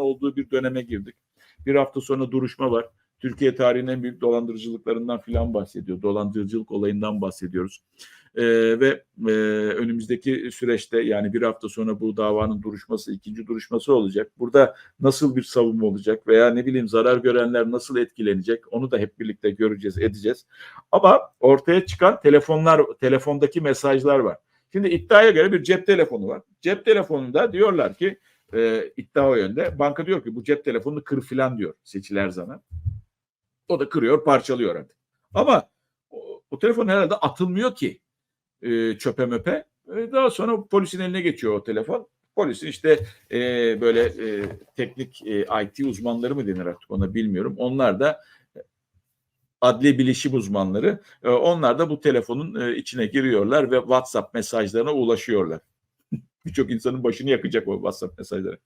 olduğu bir döneme girdik. Bir hafta sonra duruşma var. Türkiye tarihinin en büyük dolandırıcılıklarından filan bahsediyor. Dolandırıcılık olayından bahsediyoruz. Ee, ve e, önümüzdeki süreçte yani bir hafta sonra bu davanın duruşması, ikinci duruşması olacak. Burada nasıl bir savunma olacak veya ne bileyim zarar görenler nasıl etkilenecek onu da hep birlikte göreceğiz, edeceğiz. Ama ortaya çıkan telefonlar, telefondaki mesajlar var. Şimdi iddiaya göre bir cep telefonu var. Cep telefonunda diyorlar ki e, iddia o yönde. Banka diyor ki bu cep telefonunu kır filan diyor Seçil Erzan'a. O da kırıyor, parçalıyor artık. Ama o, o telefon herhalde atılmıyor ki e, çöpe möpe. E, daha sonra polisin eline geçiyor o telefon. Polisin işte e, böyle e, teknik e, IT uzmanları mı denir artık ona bilmiyorum. Onlar da adli bilişim uzmanları. E, onlar da bu telefonun e, içine giriyorlar ve WhatsApp mesajlarına ulaşıyorlar. Birçok insanın başını yakacak o WhatsApp mesajları.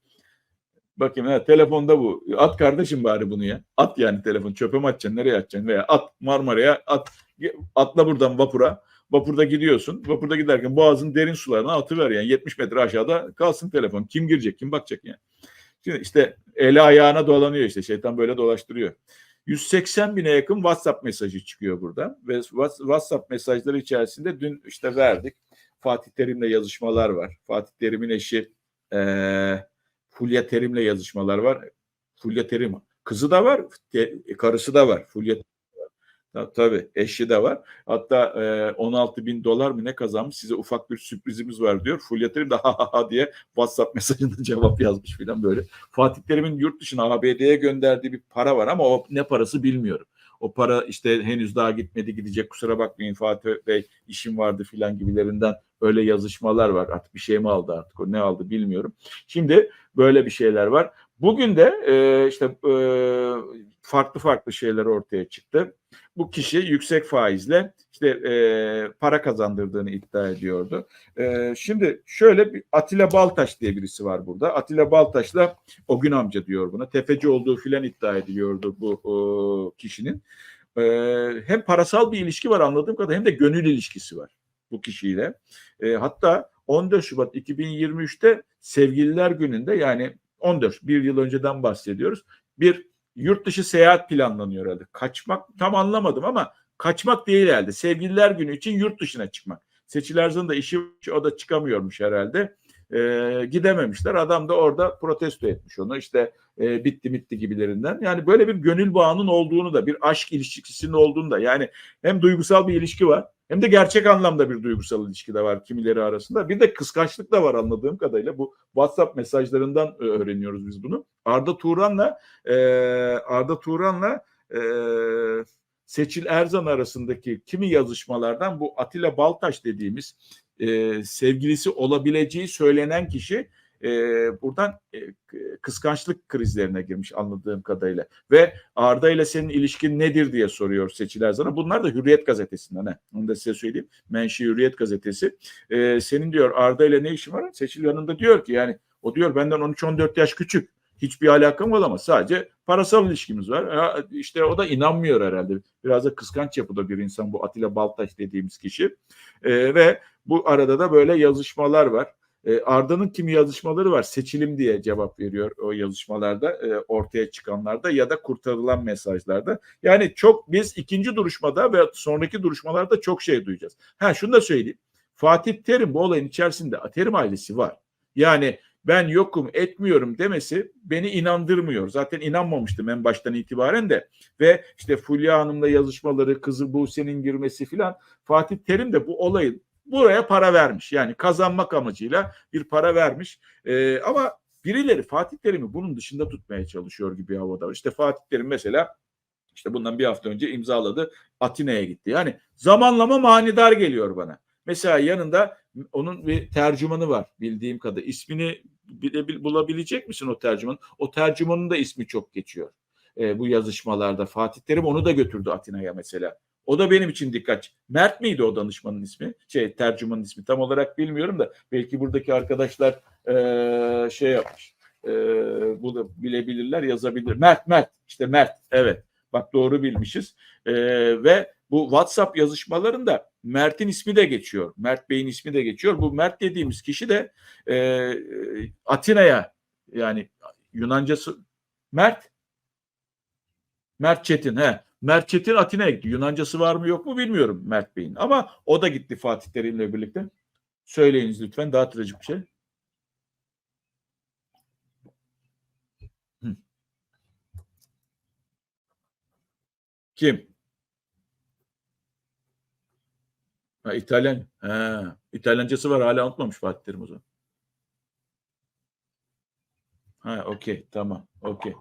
Bakayım ha, telefonda bu. At kardeşim bari bunu ya. At yani telefon. Çöpe mi atacaksın? Nereye atacaksın? Veya at Marmara'ya at. Atla buradan vapura. Vapurda gidiyorsun. Vapurda giderken boğazın derin sularına atıver yani. 70 metre aşağıda kalsın telefon. Kim girecek? Kim bakacak yani? Şimdi işte eli ayağına dolanıyor işte. Şeytan böyle dolaştırıyor. 180 bine yakın WhatsApp mesajı çıkıyor burada. Ve WhatsApp mesajları içerisinde dün işte verdik. Fatih Terim'le yazışmalar var. Fatih Terim'in eşi eee Fulya Terim'le yazışmalar var. Fulya Terim kızı da var, karısı da var. Fulya Ta, tabii eşi de var. Hatta e, 16 bin dolar mı ne kazanmış size ufak bir sürprizimiz var diyor. Fulya Terim de ha ha ha diye WhatsApp mesajında cevap yazmış filan böyle. Fatih Terim'in yurt dışına ABD'ye gönderdiği bir para var ama o ne parası bilmiyorum. O para işte henüz daha gitmedi gidecek kusura bakmayın Fatih Bey işim vardı filan gibilerinden öyle yazışmalar var. Artık bir şey mi aldı artık o ne aldı bilmiyorum. Şimdi böyle bir şeyler var. Bugün de e, işte e, farklı farklı şeyler ortaya çıktı. Bu kişi yüksek faizle işte e, para kazandırdığını iddia ediyordu. E, şimdi şöyle bir Atilla Baltaş diye birisi var burada. Atilla Baltaş'la o gün amca diyor buna. Tefeci olduğu filan iddia ediliyordu bu o, kişinin. E, hem parasal bir ilişki var anladığım kadarıyla hem de gönül ilişkisi var bu kişiyle. E, hatta 14 Şubat 2023'te Sevgililer Günü'nde yani 14 bir yıl önceden bahsediyoruz. Bir yurt dışı seyahat planlanıyor herhalde. Kaçmak tam anlamadım ama kaçmak değil herhalde. Sevgililer Günü için yurt dışına çıkmak. Seçil Erzan'ın da işi o da çıkamıyormuş herhalde. Ee, gidememişler. Adam da orada protesto etmiş onu. İşte e, bitti bitti gibilerinden. Yani böyle bir gönül bağının olduğunu da bir aşk ilişkisinin olduğunu da yani hem duygusal bir ilişki var hem de gerçek anlamda bir duygusal ilişki de var kimileri arasında. Bir de kıskançlık da var anladığım kadarıyla. Bu WhatsApp mesajlarından öğreniyoruz biz bunu. Arda Turan'la e, Arda Turan'la e, Seçil Erzan arasındaki kimi yazışmalardan bu Atilla Baltaş dediğimiz e, sevgilisi olabileceği söylenen kişi e, buradan e, kıskançlık krizlerine girmiş anladığım kadarıyla. Ve Arda ile senin ilişkin nedir diye soruyor Seçil Erzan'a. Bunlar da Hürriyet gazetesinden. He. Onu da size söyleyeyim. Menşi Hürriyet gazetesi. E, senin diyor Arda ile ne işin var? Seçil yanında diyor ki yani o diyor benden 13-14 yaş küçük. Hiçbir alakam olamaz. Sadece parasal ilişkimiz var. Ya işte o da inanmıyor herhalde. Biraz da kıskanç yapıda bir insan bu Atilla Baltaş dediğimiz kişi. E, ve bu arada da böyle yazışmalar var. E, Arda'nın kimi yazışmaları var. Seçilim diye cevap veriyor o yazışmalarda e, ortaya çıkanlarda ya da kurtarılan mesajlarda. Yani çok biz ikinci duruşmada ve sonraki duruşmalarda çok şey duyacağız. Ha şunu da söyleyeyim. Fatih Terim bu olayın içerisinde Terim ailesi var. Yani ben yokum etmiyorum demesi beni inandırmıyor. Zaten inanmamıştım en baştan itibaren de. Ve işte Fulya Hanım'la yazışmaları, kızı Buse'nin girmesi filan Fatih Terim de bu olayın buraya para vermiş. Yani kazanmak amacıyla bir para vermiş. Ee, ama birileri Fatih Terim'i bunun dışında tutmaya çalışıyor gibi havada. İşte Fatih Terim mesela işte bundan bir hafta önce imzaladı. Atina'ya gitti. Yani zamanlama manidar geliyor bana. Mesela yanında onun bir tercümanı var bildiğim kadarıyla. İsmini bile, bulabilecek misin o tercümanın? O tercümanın da ismi çok geçiyor. E, bu yazışmalarda Fatih Terim onu da götürdü Atina'ya mesela. O da benim için dikkat. Mert miydi o danışmanın ismi? Şey tercümanın ismi tam olarak bilmiyorum da belki buradaki arkadaşlar e, şey yapmış. E, bu da bilebilirler yazabilir. Mert Mert işte Mert evet bak doğru bilmişiz. E, ve bu WhatsApp yazışmalarında Mert'in ismi de geçiyor. Mert Bey'in ismi de geçiyor. Bu Mert dediğimiz kişi de e, Atina'ya yani Yunancası Mert Mert Çetin he. Mert Çetin Atina'ya gitti. Yunancası var mı yok mu bilmiyorum Mert Bey'in. Ama o da gitti Fatih Terim'le birlikte. Söyleyiniz lütfen daha trajik bir şey. Kim? Ha, İtalyan. Ha, İtalyancası var hala unutmamış Fatih Terim o zaman. Ha okey tamam okey.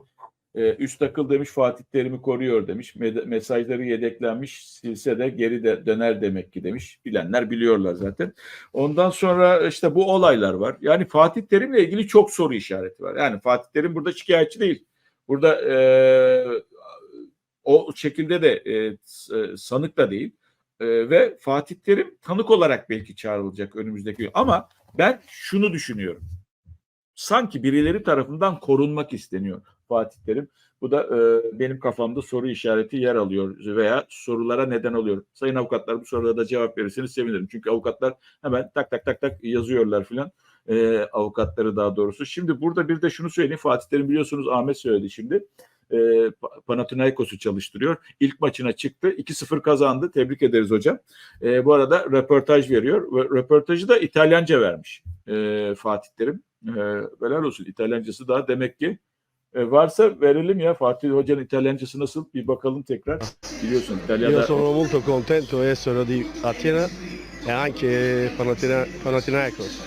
Ee, üst akıl demiş Fatih Terim'i koruyor demiş. Mesajları yedeklenmiş silse de geri de döner demek ki demiş. Bilenler biliyorlar zaten. Ondan sonra işte bu olaylar var. Yani Fatih Terim'le ilgili çok soru işareti var. Yani Fatih Terim burada şikayetçi değil. Burada e, o şekilde de e, s- sanık da değil. E, ve Fatih Terim tanık olarak belki çağrılacak önümüzdeki gün. Ama ben şunu düşünüyorum sanki birileri tarafından korunmak isteniyor Fatih Terim. Bu da e, benim kafamda soru işareti yer alıyor veya sorulara neden oluyor. Sayın avukatlar bu sorulara da cevap verirseniz sevinirim. Çünkü avukatlar hemen tak tak tak tak yazıyorlar filan. E, avukatları daha doğrusu. Şimdi burada bir de şunu söyleyeyim. Fatih Terim biliyorsunuz Ahmet söyledi şimdi. E, Pa- Panathinaikos'u çalıştırıyor. İlk maçına çıktı. 2-0 kazandı. Tebrik ederiz hocam. E, bu arada röportaj veriyor. Ve röportajı da İtalyanca vermiş e, Fatih Terim. E, helal olsun İtalyancası da demek ki e, varsa verelim ya Fatih Hoca'nın İtalyancası nasıl bir bakalım tekrar. Biliyorsun Io İtalya'da sono molto contento di essere di Atena e anche Panathina- Panathinaikos.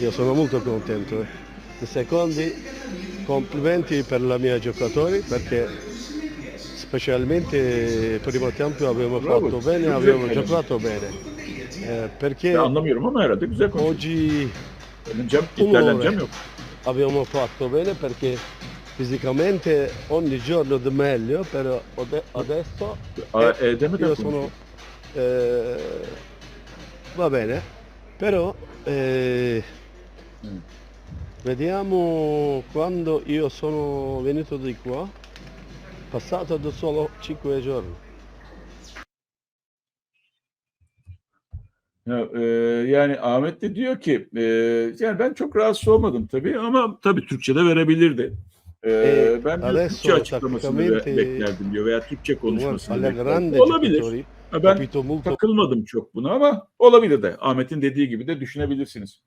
Io sono molto contento. E secondi, complimenti per la mia giocatori perché specialmente primo tempo abbiamo Bravo, fatto bene, abbiamo giocato bene. Eh, perché ben anlamıyorum ama herhalde güzel konuşuyor. oggi Onore. İtalyancam yok. abbiamo fatto bene perché fisicamente ogni giorno di meglio, però adesso A, E'de mi de Io sono... eh, va bene, però eh, Mm. vediamo quando io sono venuto di qua, passato da solo 5 giorni. Ya, e, yani Ahmet de diyor ki e, yani ben çok rahatsız olmadım tabii ama tabii Türkçe'de verebilirdi. E, E, ben bir Türkçe açıklamasını beklerdim diyor veya Türkçe konuşmasını beklerdim. Olabilir. ben takılmadım çok buna ama olabilir de. Ahmet'in dediği gibi de düşünebilirsiniz.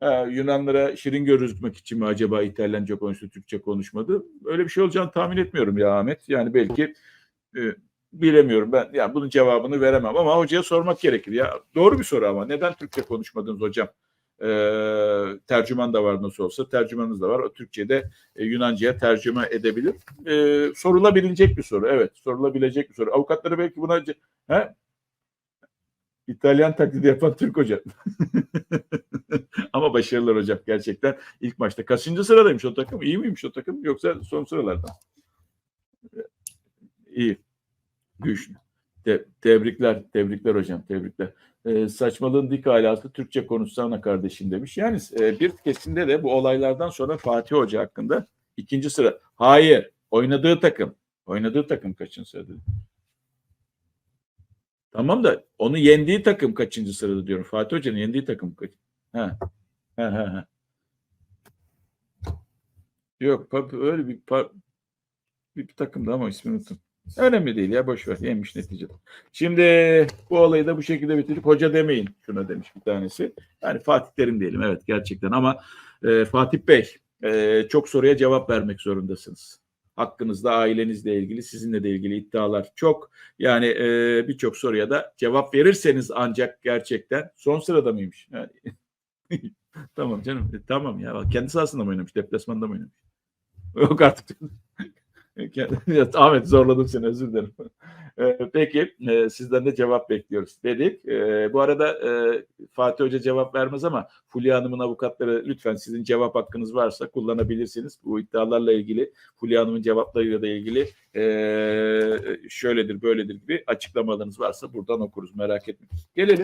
Ha, Yunanlara şirin gözükmek için mi acaba İtalyanca konuştu, Türkçe konuşmadı? Öyle bir şey olacağını tahmin etmiyorum ya Ahmet. Yani belki e, bilemiyorum ben. Yani bunun cevabını veremem ama hocaya sormak gerekir. Ya doğru bir soru ama neden Türkçe konuşmadınız hocam? Ee, tercüman da var nasıl olsa. Tercümanınız da var. O Türkçe'de e, Yunanca'ya tercüme edebilir. Ee, sorulabilecek bir soru. Evet, sorulabilecek bir soru. Avukatları belki buna he? İtalyan taklidi yapan Türk hocam. Ama başarılılar hocam gerçekten. ilk maçta kaçıncı sıradaymış o takım? İyi miymiş o takım yoksa son sıralardan? İyi. Güçlü. Te- tebrikler, tebrikler hocam, tebrikler. Ee, saçmalığın dik alası Türkçe konuşsana kardeşim demiş. Yani e, bir kesimde de bu olaylardan sonra Fatih Hoca hakkında ikinci sıra. Hayır, oynadığı takım. Oynadığı takım kaçıncı sırada? Tamam da onu yendiği takım kaçıncı sırada diyorum. Fatih Hoca'nın yendiği takım kaç? Ha. Ha, ha, ha. Yok, öyle bir, bir, bir takımdı ama ismini unuttum. Önemli değil ya boş ver. Yemiş neticede. Şimdi bu olayı da bu şekilde bitirdik. Hoca demeyin şuna demiş bir tanesi. Yani Fatih Terim diyelim evet gerçekten ama e, Fatih Bey e, çok soruya cevap vermek zorundasınız. Hakkınızda ailenizle ilgili sizinle de ilgili iddialar çok. Yani e, birçok soruya da cevap verirseniz ancak gerçekten son sırada mıymış? Yani, tamam canım e, tamam ya kendi sahasında mı oynamış deplasmanda mı oynamış? Yok artık. Ahmet zorladım seni özür dilerim. Ee, Peki e, sizden de cevap bekliyoruz dedik. Ee, Bu arada e, Fatih Hoca cevap vermez ama Fulya Hanım'ın avukatları lütfen sizin cevap hakkınız varsa kullanabilirsiniz. Bu iddialarla ilgili Fulya Hanım'ın cevaplarıyla da ilgili e, şöyledir böyledir gibi açıklamalarınız varsa buradan okuruz merak etmeyin. Gelelim